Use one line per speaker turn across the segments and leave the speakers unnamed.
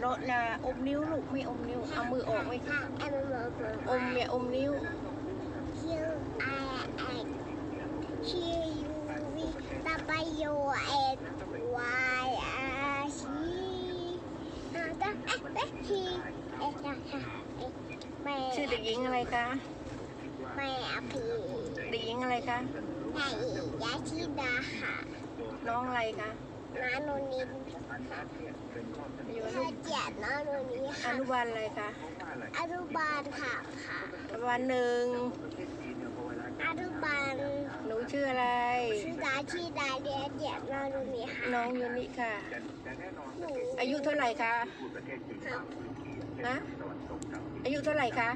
โลนะอมนิ้วลูกไม่อมนิ้ว เอามือออกไม่
ค่ะแอมเบอร์เบอร์
อมเนี่ยอมนิ้ว
คิวไอไอชียูวีตาบโยเอ็ดวายอาชีอาตาเอ๊ะเอ๊ะชีเอ๊ะจ้าค่ะเอ๊ะแม่
ชื่อเด็กหญิงอะไรคะ
แม่อภี
เด็กหญิงอะไรคะ
แม่ยาชิดาค่ะ
น้องอะไรคะ
น้าโนนิน
อยู่อ
เธ
นุ
อเจียดน้าโนนี้
อ
ค่ะ
นุบาลอะไรคะ
อนุบาลค่ะค่ะ
อนุบาลหนึ่ง
อนุบาล
หนูชื่ออะไร
ชื่อดาชิดาเดียเจียดน้าโนนี้ค่ะ
น้องยูนิค่ะ
หนู
อายุเท่าไหร่คะ
ค่ะ
ฮะอายุเท่าไหร่คะ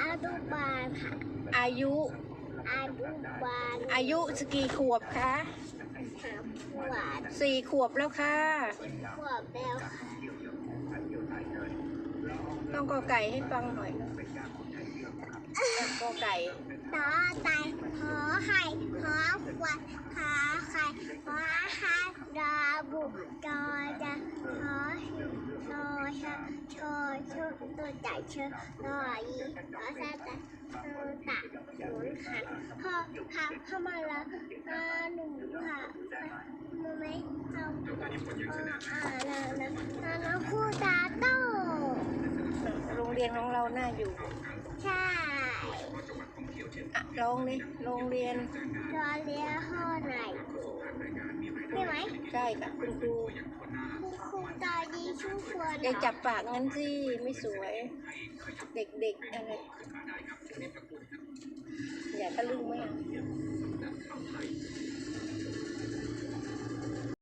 อนุบาลค่ะ
อายุ
อนุบาล
อายุสกี่ขวบคะ
สามขวบ
สี่ขวบแล้วค่ะ
ขวบแล้วค่ะ
ต้องกอไก่ให้ฟังหน่อยนะอะกอไก่
ต่อไตขอไข่ขอขวดขอไข่ขอฮันดาบุจ ตัวจ่ายเชื่อรอยีขอซาตะตัวตะหนุนหันพ่อค่ะเข้ามาแล้วมาหนูค่ะมาไหมเอาอ่าแล้วนะน้องคู่ตาโต
โรงเรียนของเราน่าอยู่
ใช่
อะลองนี่โรงเรียน
รอเลี้ยห้อไหนใช่ไหม
ใช่ค่ะคุณครู
คุณตาดีชื่อควน
อย่าจับปากงั้นสิไม่สวย เด็กๆอะไรอย่าตะลึงไม่เอา